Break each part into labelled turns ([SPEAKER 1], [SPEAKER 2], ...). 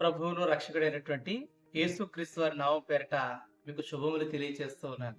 [SPEAKER 1] ప్రభువును రక్షకుడైనటువంటి యేసుక్రీస్తు వారి నామం పేరట మీకు శుభములు తెలియజేస్తూ ఉన్నాను.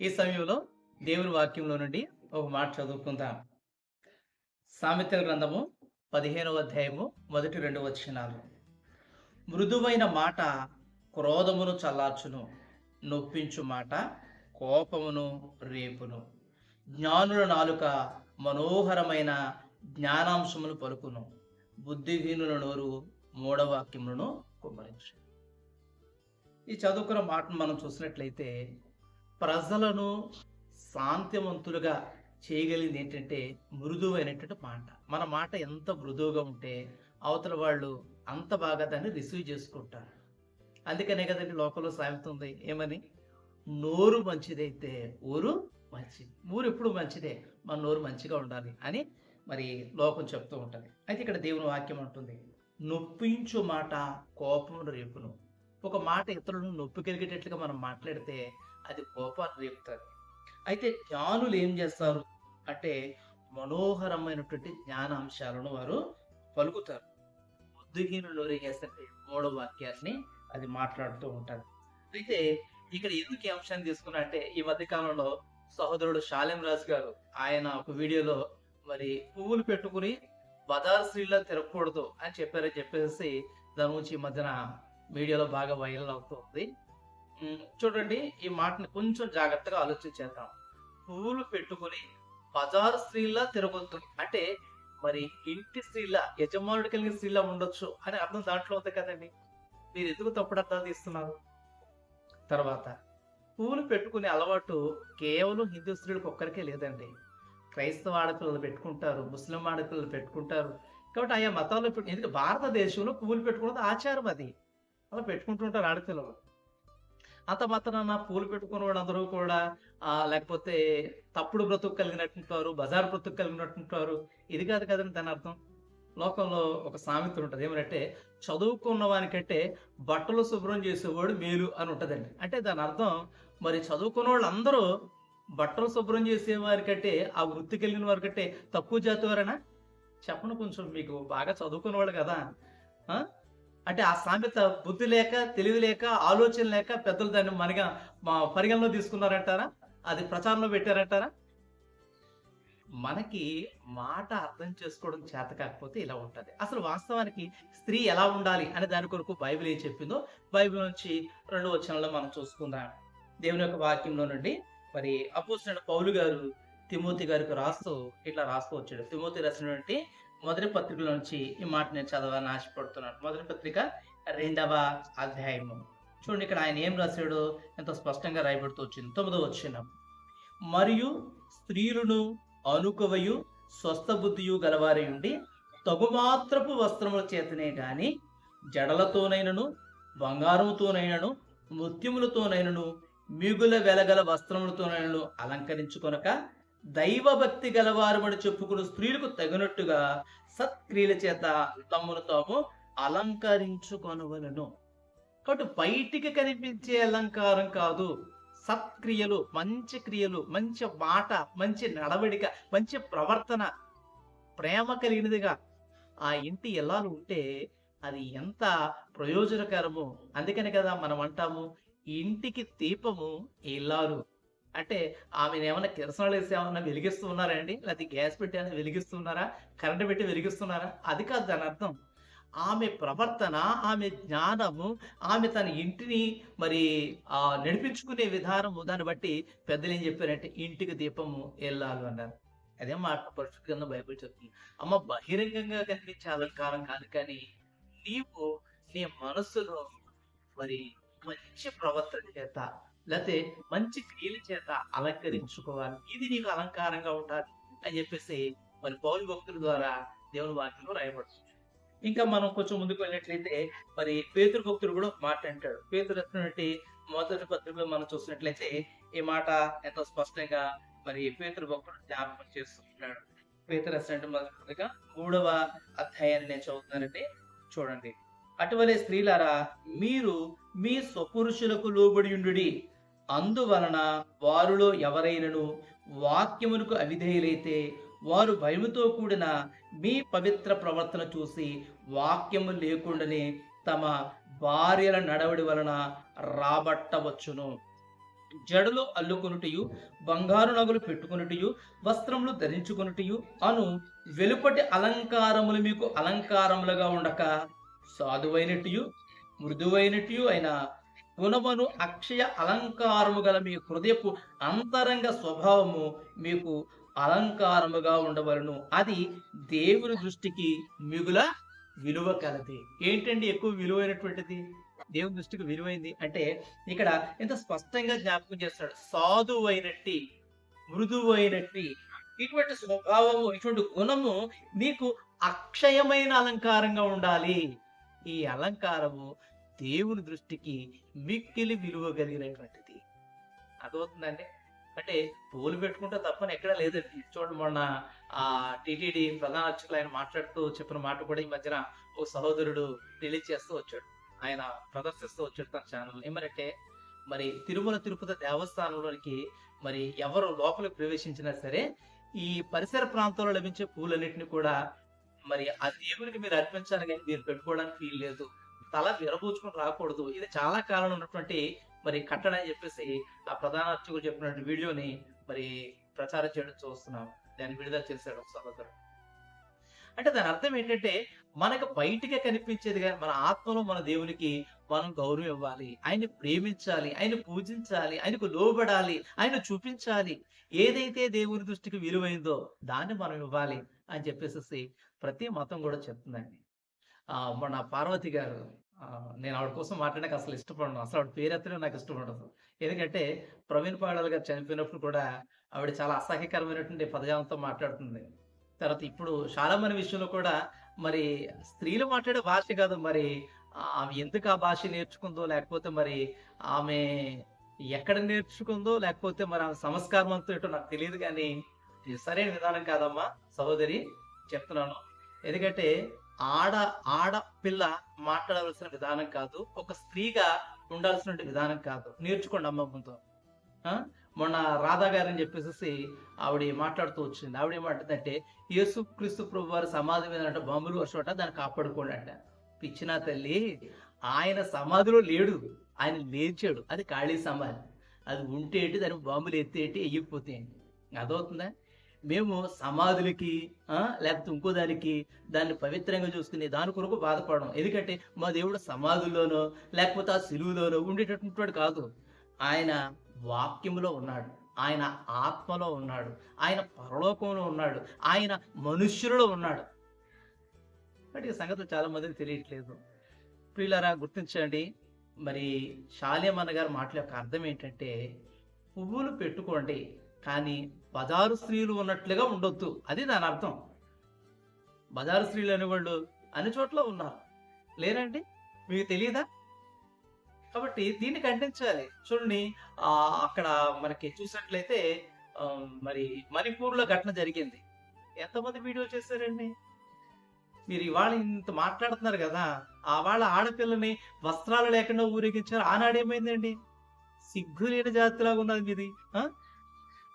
[SPEAKER 1] ఈ సమయంలో దేవుని వాక్యంలో నుండి ఒక మాట చదువుకుందాం. సామెతల గ్రంథము పదిహేనవ అధ్యాయము మొదటి రెండు వచనాలు. మృదువైన మాట క్రోధమును చల్లార్చును నొప్పించు మాట కోపమును రేపును. జ్ఞానుల నాలుక మనోహరమైన జ్ఞానాంశములు పలుకును. బుద్ధిహీనుల నోరు మూఢవాక్యములను కుమ్మరించు. ఈ చదువుకున్న మాటను మనం చూసినట్లయితే ప్రజలను శాంతివంతులుగా చేయగలిగింది ఏంటంటే మృదువైనటువంటి మాట. మన మాట ఎంత మృదువుగా ఉంటే అవతల వాళ్ళు అంత బాగా దాన్ని రిసీవ్ చేసుకుంటారు. అందుకనే కదండి లోకంలో సామెత ఉంది. ఏమని? నోరు మంచిదైతే ఊరు మంచిది. ఊరు ఎప్పుడు మంచిదే? మన నోరు మంచిగా ఉండాలి అని మరి లోకం చెప్తూ ఉంటుంది. అయితే ఇక్కడ దేవుని వాక్యం ఉంటుంది నొప్పించు మాట కోపం రేపును. ఒక మాట ఇతరులను నొప్పి కలిగేటట్లుగా మనం మాట్లాడితే అది కోపాన్ని రేపుతుంది. అయితే జ్ఞానులు ఏం చేస్తారు? అంటే మనోహరమైనటువంటి జ్ఞానాంశాలను వారు పలుకుతారు. బుద్ధిహీనులు ఏం చేస్తారంటే మూడో వాక్యాన్ని అది మాట్లాడుతూ ఉంటారు. అయితే ఇక్కడ ఎందుకు ఈ అంశాన్ని తీసుకున్నా అంటే ఈ మధ్య కాలంలో సహోదరుడు శాలెం రాజు గారు ఆయన ఒక వీడియోలో మరి పువ్వులు పెట్టుకుని బజార్ స్త్రీలో తిరగకూడదు అని చెప్పారని చెప్పేసి దాని గురించి ఈ మధ్యన మీడియాలో బాగా వైరల్ అవుతుంది. చూడండి ఈ మాటని కొంచెం జాగ్రత్తగా ఆలోచించేద్దాం పువ్వులు పెట్టుకుని బజార్ స్త్రీలా తిరగొద్దు. అంటే మరి ఇంటి స్త్రీల యజమానుడు కలిగిన స్త్రీలా ఉండొచ్చు అని అర్థం దాంట్లో ఉంది కదండి. మీరు ఎందుకు తప్పుడు అర్థాలు తీస్తున్నారు? తర్వాత పువ్వులు పెట్టుకునే అలవాటు కేవలం హిందూ స్త్రీలకు ఒక్కరికే లేదండి. క్రైస్తవ ఆడపిల్లలు పెట్టుకుంటారు ముస్లిం ఆడపిల్లలు పెట్టుకుంటారు. కాబట్టి ఆయా మతాల్లో పెట్టు ఎందుకంటే భారతదేశంలో పువ్వులు పెట్టుకున్నది ఆచారం అది. అలా పెట్టుకుంటుంటారు ఆడపిల్లలు. అంత మాత్రాన పూలు పెట్టుకున్న వాళ్ళందరూ కూడా ఆ, లేకపోతే తప్పుడు బ్రతుకు కలిగినట్టుంటారు బజార్ బ్రతుకు కలిగినట్టుంటారు. ఇది కాదు కదండి దాని అర్థం. లోకంలో ఒక సామెత ఉంటుంది. ఏమంటే చదువుకున్న వానికంటే బట్టలు శుభ్రం చేసేవాడు మేలు అని ఉంటుందండి. అంటే దాని అర్థం మరి చదువుకున్న వాళ్ళందరూ బట్టలు శుభ్రం చేసే వారికంటే ఆ వృత్తి కలిగిన వారికంటే తక్కువ జాతి వారేనా చెప్పను కొంచెం మీకు బాగా చదువుకున్న వాళ్ళు కదా అంటే ఆ సామెత బుద్ధి లేక తెలివి లేక ఆలోచన లేక పెద్దలు దాన్ని మనగా మా పరిగణలో తీసుకున్నారంటారా? అది ప్రచారంలో పెట్టారంటారా? మనకి మాట అర్థం చేసుకోవడం చేత కాకపోతే ఇలా ఉంటుంది. అసలు వాస్తవానికి స్త్రీ ఎలా ఉండాలి అనే దాని కొరకు బైబిల్ ఏం చెప్పిందో? బైబిల్ నుంచి రెండు వచనంలో మనం చూసుకుందాం. దేవుని యొక్క వాక్యంలో నుండి మరి అపోజిట్ పౌలు గారు తిమోతి గారికి రాస్తూ ఇట్లా రాస్తూ వచ్చాడు. తిమోతి రాసినటువంటి మొదటి పత్రికలో నుంచి ఈ మాట నేను చదవాలని ఆశపడుతున్నాను. మొదటి పత్రిక రెండవ అధ్యాయము. చూడండి ఇక్కడ ఆయన ఏం రాశాడు ఎంతో స్పష్టంగా రాయబడుతూ వచ్చింది. తొమ్మిదో వచ్చిన మరియు స్త్రీలను అనుకవయు స్వస్థ బుద్ధియు గలవారి ఉండి తగుమాత్రపు వస్త్రముల చేతనే గాని జడలతోనైనను బంగారముతోనైనను నృత్యములతోనైనను మిగుల వెలగల వస్త్రములతో అలంకరించుకొనక దైవభక్తి గలవారుమని చెప్పుకున్న స్త్రీలకు తగినట్టుగా సత్క్రియల చేత తమ్మును తాము అలంకరించుకొనవలను. కాబట్టి బయటికి కనిపించే అలంకారం కాదు సత్క్రియలు మంచి క్రియలు మంచి మాట మంచి నడవడిక మంచి ప్రవర్తన ప్రేమ కలిగినదిగా ఆ ఇంటి ఎలా ఉంటే అది ఎంత ప్రయోజనకరమో. అందుకని కదా మనం అంటాము ఇంటికి దీపము ఇల్లారు అంటే ఆమెను ఏమైనా కిరసనాలు వేసి ఏమైనా వెలిగిస్తూ ఉన్నారా అండి? లేకపోతే గ్యాస్ పెట్టి ఏమైనా వెలిగిస్తున్నారా? కరెంట్ పెట్టి వెలిగిస్తున్నారా? అది కాదు దాని అర్థం. ఆమె ప్రవర్తన ఆమె జ్ఞానము ఆమె తన ఇంటిని మరి ఆ నడిపించుకునే విధానము దాన్ని బట్టి పెద్దలు ఏం చెప్పారంటే ఇంటికి దీపము వెళ్ళాలి అన్నారు. అదే మాట పరిస్థితి కింద బైబిల్ చెప్తుంది. అమ్మ బహిరంగంగా కనిపించే అలంకారం కాదు కానీ నీవు నీ మనస్సులో మరి మంచి ప్రవర్తన చేత లేకపోతే మంచి క్రియల చేత అలంకరించుకోవాలి. ఇది నీకు అలంకారంగా ఉండాలి అని చెప్పేసి మరి పౌరు భక్తుల ద్వారా దేవుని వాక్యంలో రాయబడుతుంది. ఇంకా మనం కొంచెం ముందుకు వెళ్ళినట్లయితే మరి పేతురు భక్తుడు కూడా మాట అంటాడు. పేతురు రాసినటువంటి మొదటి పత్రికలో మనం చూసినట్లయితే ఈ మాట ఎంతో స్పష్టంగా మరి పేతురు భక్తుడు జ్ఞాపకం చేస్తున్నాడు. పేతురు రాసినటువంటి మొదటి మూడవ అధ్యాయాన్ని నేను చదువుతున్నానంటే చూడండి. అటువలే స్త్రీలారా మీరు మీ స్వపురుషులకు లోబడి ఉండుడి. అందువలన వారిలో ఎవరైనను వాక్యమునకు అవిధేయులైతే వారు భయముతో కూడిన మీ పవిత్ర ప్రవర్తన చూసి వాక్యము లేకుండానే తమ భార్యల నడవడి వలన రాబట్టవచ్చును. జడలు అల్లుకొనుటయు బంగారు నగలు పెట్టుకునుటయు వస్త్రములు ధరించుకునుటయు అను వెలుపటి అలంకారములు మీకు అలంకారములుగా ఉండక సాధువైనట్టు మృదువైనట్టు అయిన గుణమును అక్షయ అలంకారము గల మీ హృదయపు అంతరంగ స్వభావము మీకు అలంకారముగా ఉండవలను. అది దేవుని దృష్టికి మిగుల విలువ కలది. ఏంటండి ఎక్కువ విలువైనటువంటిది? దేవుని దృష్టికి విలువైంది అంటే ఇక్కడ ఎంత స్పష్టంగా జ్ఞాపకం చేస్తాడు సాధువైనట్టి మృదువైనట్టి ఇటువంటి స్వభావము ఇటువంటి గుణము నీకు అక్షయమైన అలంకారంగా ఉండాలి. ఈ అలంకారము దేవుని దృష్టికి మిక్కిలి విలువ కలిగినటువంటిది అర్థమవుతుందండి? అంటే పూలు పెట్టుకుంటే తప్పని ఎక్కడా లేదండి. చూడండి మొన్న ఆ టీటీడీ ప్రధాన అర్చకులు ఆయన మాట్లాడుతూ చెప్పిన మాట కూడా ఈ మధ్యన ఓ సహోదరుడు రిలీజ్ చేస్తూ వచ్చాడు. ఆయన ప్రదర్శిస్తూ వచ్చాడు తన ఛానల్ ఏమనంటే మరి తిరుమల తిరుపతి దేవస్థానంలోనికి మరి ఎవరు లోపలికి ప్రవేశించినా సరే ఈ పరిసర ప్రాంతంలో లభించే పూలన్నింటినీ కూడా మరి ఆ దేవునికి మీరు అర్పించాలి కానీ మీరు పెట్టుకోవడానికి ఫీల్ లేదు. తల విరబూచుకుని రాకూడదు. ఇది చాలా కాలం ఉన్నటువంటి మరి కట్టడం అని చెప్పేసి ఆ ప్రధాన అర్చకులు చెప్పినటువంటి వీడియోని మరి ప్రచారం చేయడం చూస్తున్నాం. దాన్ని విడుదల చేశాడు సహోదరుడు. అంటే దాని అర్థం ఏంటంటే మనకు బయటికి కనిపించేది కానీ మన ఆత్మలో మన దేవునికి మనం గౌరవం ఇవ్వాలి. ఆయన్ని ప్రేమించాలి ఆయన పూజించాలి ఆయనకు లోబడాలి ఆయన చూపించాలి. ఏదైతే దేవుని దృష్టికి విలువైందో దాన్ని మనం ఇవ్వాలి అని చెప్పేసి ప్రతి మతం కూడా చెప్తుందండి. మన పార్వతి గారు నేను ఆవిడ కోసం మాట్లాడడానికి అసలు ఇష్టపడను. అసలు ఆవిడ పేరు నాకు ఇష్టపడదు. ఎందుకంటే ప్రవీణ్ పాడాల్ గారు చనిపోయినప్పుడు కూడా ఆవిడ చాలా అసహ్యకరమైనటువంటి పదజాలంతో మాట్లాడుతుంది. తర్వాత ఇప్పుడు చాలా విషయంలో కూడా మరి స్త్రీలు మాట్లాడే భాష కాదు మరి ఆమె ఎందుకు ఆ భాష నేర్చుకుందో లేకపోతే మరి ఆమె ఎక్కడ నేర్చుకుందో లేకపోతే మరి ఆమె సంస్కారం అంతా ఏంటో నాకు తెలియదు కానీ సరైన విధానం కాదమ్మా. సహోదరి చెప్తున్నాను. ఎందుకంటే ఆడ ఆడపిల్ల మాట్లాడవలసిన విధానం కాదు ఒక స్త్రీగా ఉండాల్సిన విధానం కాదు. నేర్చుకోండి అమ్మ ఆ? మొన్న రాధా గారని చెప్పేసి ఆవిడ మాట్లాడుతూ వచ్చింది. ఆవిడ ఏమంటుందంటే యేసు క్రీస్తు ప్రభు వారి సమాధి మీద అంటే బాంబులు వర్షం దాన్ని కాపాడుకోండి అంట పిచ్చిన తల్లి ఆయన సమాధిలో లేడు. ఆయన లేచాడు. అది ఖాళీ సమాధి. అది ఉంటే దాని బాంబులు ఎత్తేటి ఎయ్యకపోతే అదవుతుందా మేము సమాధులకి లేకపోతే ఇంకో దానికి దాన్ని పవిత్రంగా చూసుకుని దాని కొరకు బాధపడడం. ఎందుకంటే మా దేవుడు సమాధుల్లోనో లేకపోతే ఆ సిలువులోనో ఉండేటటువంటి కాదు. ఆయన వాక్యంలో ఉన్నాడు. ఆయన ఆత్మలో ఉన్నాడు. ఆయన పరలోకంలో ఉన్నాడు. ఆయన మనుష్యులలో ఉన్నాడు. అంటే ఈ సంగతులు చాలా మందికి తెలియట్లేదు. ప్రియులారా గుర్తించండి. మరి శాల్యమన్న గారు మాటల యొక్క అర్థం ఏంటంటే పువ్వులు పెట్టుకోండి కానీ బజారు స్త్రీలు ఉన్నట్లుగా ఉండొద్దు. అది దాని అర్థం. బజారు స్త్రీలు అనేవాళ్ళు అన్ని చోట్ల ఉన్నారు. లేరండి? మీకు తెలియదా కాబట్టి దీన్ని ఖండించాలి. చూడండి అక్కడ మనకి చూసినట్లయితే మరి మణిపూర్లో ఘటన జరిగింది. ఎంతమంది వీడియో చేశారండి? మీరు ఇవాళ ఇంత మాట్లాడుతున్నారు కదా ఆ వాళ్ళ ఆడపిల్లని వస్త్రాలు లేకుండా ఊరేగించారు. ఆనాడేమైందండి సిగ్గు లేని జాతిలాగా ఉన్నది మీది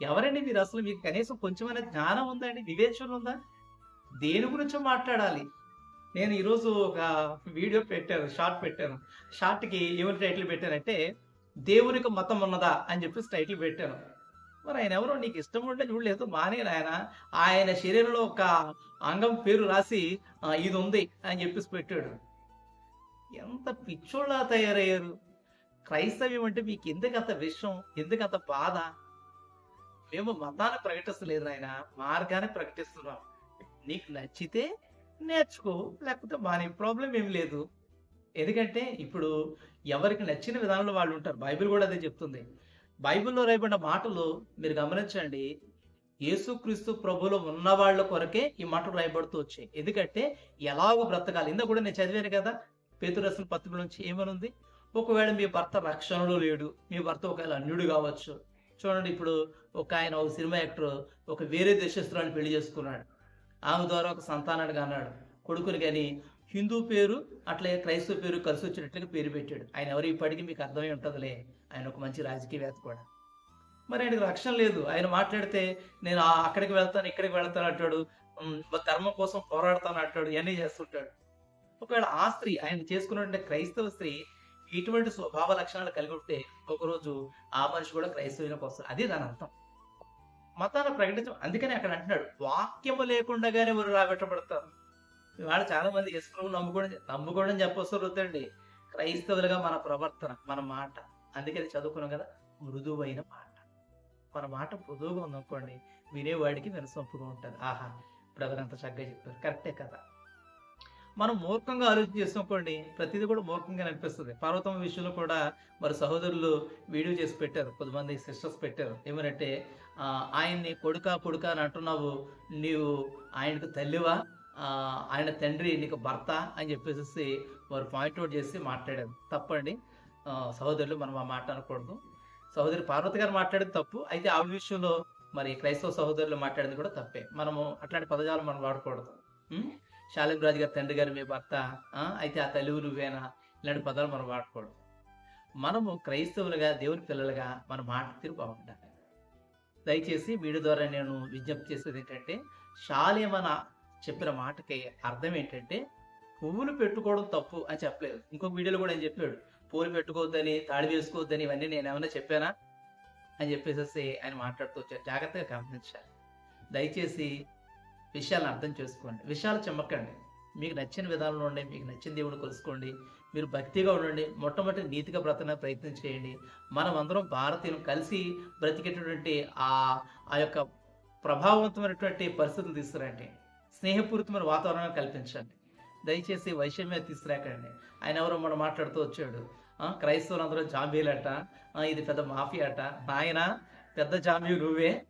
[SPEAKER 1] ఎవరండి మీరు అసలు? మీకు కనీసం కొంచెమైన జ్ఞానం ఉందండి వివేచన ఉందా? దేని గురించో మాట్లాడాలి. నేను ఈరోజు ఒక వీడియో పెట్టాను షార్ట్ పెట్టాను. షార్ట్కి ఏమని టైటిల్ పెట్టానంటే దేవునికి మతం ఉన్నదా అని చెప్పేసి టైటిల్ పెట్టాను. మరి ఆయన ఎవరో? నీకు ఇష్టం ఉంటే చూడలేదు మానేరు ఆయన ఆయన శరీరంలో ఒక అంగం పేరు రాసి ఇది ఉంది అని చెప్పేసి పెట్టాడు. ఎంత పిచ్చోళ్ళ తయారయ్యారు. క్రైస్తవ్యం అంటే మీకు ఎందుకు అంత విషయం ఎందుకు అంత బాధ? మేము మతాన్ని ప్రకటిస్తలేదు ఆయన మార్గాన్ని ప్రకటిస్తున్నాం. నీకు నచ్చితే నేర్చుకో లేకపోతే మానే ప్రాబ్లం ఏం లేదు. ఎందుకంటే ఇప్పుడు ఎవరికి నచ్చిన విధానంలో వాళ్ళు ఉంటారు. బైబిల్ కూడా అదే చెప్తుంది. బైబిల్లో రాయబడిన మాటలు మీరు గమనించండి. యేసుక్రీస్తు ప్రభులో ఉన్న వాళ్ళ కొరకే ఈ మాటలు రాయబడుతూ వచ్చాయి. ఎందుకంటే ఎలాగో బ్రతకాలి. ఇందా కూడా నేను చదివాను కదా పేతురసల పత్రిక నుంచి ఏమనుంది? ఒకవేళ మీ భర్త రక్షణలో లేడు మీ భర్త ఒకవేళ అన్యుడు కావచ్చు చూడండి ఇప్పుడు ఒక ఆయన ఒక సినిమా యాక్టర్ ఒక వేరే దేశస్తురాన్ని పెళ్ళి చేసుకున్నాడు. ఆమె ద్వారా ఒక సంతానాన్ని అన్నాడు కొడుకుని కానీ హిందూ పేరు అట్లే క్రైస్తవ పేరు కలిసి వచ్చినట్లుగా పేరు పెట్టాడు. ఆయన ఎవరు ఇప్పటికీ మీకు అర్థమై ఉంటుందిలే. ఆయన ఒక మంచి రాజకీయవేత్త కూడా. మరి ఆయనకు రక్షణ లేదు. ఆయన మాట్లాడితే నేను ఆ- అక్కడికి వెళ్తాను ఇక్కడికి వెళ్తాను అంటాడు. ధర్మం కోసం పోరాడతాను అంటాడు. ఇవన్నీ చేస్తుంటాడు. ఒకవేళ ఆ స్త్రీ ఆయన చేసుకున్నటువంటి క్రైస్తవ స్త్రీ ఇటువంటి స్వభావ లక్షణాలు కలిగి ఉంటే ఒకరోజు ఆ మనిషి కూడా క్రైస్తవులకు వస్తారు అదే దాని అర్థం. మతాన్ని ప్రకటించడం అందుకని అక్కడ అంటున్నాడు వాక్యము లేకుండానే వారు రాబెట్టబడతారు ఇవాళ చాలా మంది ఇసుకు నమ్ముకోవడం నమ్ముకోవడం చెప్పొస్తారు వద్దండి క్రైస్తవులుగా మన ప్రవర్తన మన మాట. అందుకని చదువుకున్నాం కదా మృదువైన మాట. మన మాట మృదువుగా ఉందనుకోండి వినేవాడికి వినసొంపుగా ఉంటుంది. ఆహా బ్రదర్ అంత చక్కగా చెప్పారు. కరెక్టే కదా. మనం మూర్ఖంగా ఆలోచన చేసుకోండి ప్రతిదీ కూడా మూర్ఖంగా అనిపిస్తుంది. పర్వతం విషయంలో కూడా మరి సహోదరులు వీడియో చేసి పెట్టారు. కొంతమంది సిస్టర్స్ పెట్టారు. ఏమనంటే ఆయన్ని కొడుక కొడుక అని అంటున్నావు నీవు ఆయనకు తల్లివా? ఆయన తండ్రి నీకు భర్త? అని చెప్పేసి వారు పాయింట్ అవుట్ చేసి మాట్లాడారు. తప్పండి. సహోదరులు మనం ఆ మాట అనకూడదు. సహోదరి పార్వతి గారు మాట్లాడేది తప్పు. అయితే ఆవిడ విషయంలో మరి క్రైస్తవ సహోదరులు మాట్లాడింది కూడా తప్పే. మనము అట్లాంటి పదజాలం మనం వాడకూడదు. ఉం? రాజు గారి తండ్రి గారు మీ భర్త అయితే ఆ తల్లివు నువ్వేనా? ఇలాంటి పదాలు మనం వాడకూడదు. మనము క్రైస్తవులుగా దేవుని పిల్లలుగా మన మాట తీరు బాగుండాలి దయచేసి వీడియో ద్వారా నేను విజ్ఞప్తి చేసేది ఏంటంటే శాలేమన చెప్పిన మాటకి అర్థం ఏంటంటే పువ్వులు పెట్టుకోవడం తప్పు అని చెప్పలేదు. ఇంకొక వీడియోలో కూడా ఆయన చెప్పాడు. పూలు పెట్టుకోవద్దని తాళి వేసుకోవద్దని ఇవన్నీ నేను ఏమైనా చెప్పానా? అని చెప్పేసి ఆయన మాట్లాడుతూ వచ్చారు జాగ్రత్తగా గమనించాలి. దయచేసి విషయాలను అర్థం చేసుకోండి. విషయాలు చెమ్మకండి మీకు నచ్చిన విధానంలో ఉండి మీకు నచ్చిన దేవుని కొలుసుకోండి మీరు భక్తిగా ఉండండి మొట్టమొదటి నీతిగా బ్రతకడానికి ప్రయత్నం చేయండి. మనం అందరం భారతీయులు కలిసి బ్రతికేటటువంటి ఆ ఆ యొక్క ప్రభావవంతమైనటువంటి పరిస్థితులు తీసుకురండి. స్నేహపూరితమైన వాతావరణం కల్పించండి. దయచేసి వైషమ్యం తీసుకురాకండి. ఆయన ఎవరో మనం మాట్లాడుతూ వచ్చాడు. క్రైస్తవులు అందరూ జాంబీలట ఇది పెద్ద మాఫియా అట నాయన పెద్ద జాంబీ నువ్వే.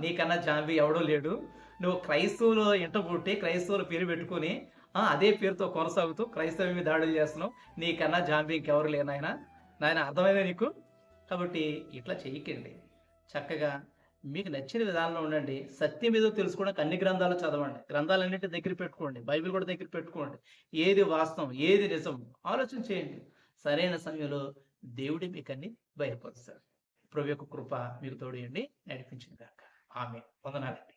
[SPEAKER 1] నీకన్నా జాంబీ ఎవడో లేడు. నువ్వు క్రైస్తవులు ఇంట పుట్టి క్రైస్తవుల పేరు పెట్టుకొని అదే పేరుతో కొనసాగుతూ క్రైస్తవ మీద దాడులు చేస్తున్నావు. నీకన్నా జాంబీ ఇంకెవరు లేనాయన నాయన. అర్థమైందా నీకు? కాబట్టి ఇట్లా చేయకండి. చక్కగా మీకు నచ్చిన విధానంలో ఉండండి. సత్యం ఏదో తెలుసుకోవడానికి అన్ని గ్రంథాలు చదవండి. గ్రంథాలన్నింటి దగ్గర పెట్టుకోండి. బైబిల్ కూడా దగ్గర పెట్టుకోండి. ఏది వాస్తవం ఏది నిజం ఆలోచన చేయండి. సరైన సమయంలో దేవుడి మీకు అన్ని బయలుపరుస్తాడు ప్రభు యొక్క కృప మీకు తోడియండి. నడిపించింది కాక ఆమె వందనాలండి.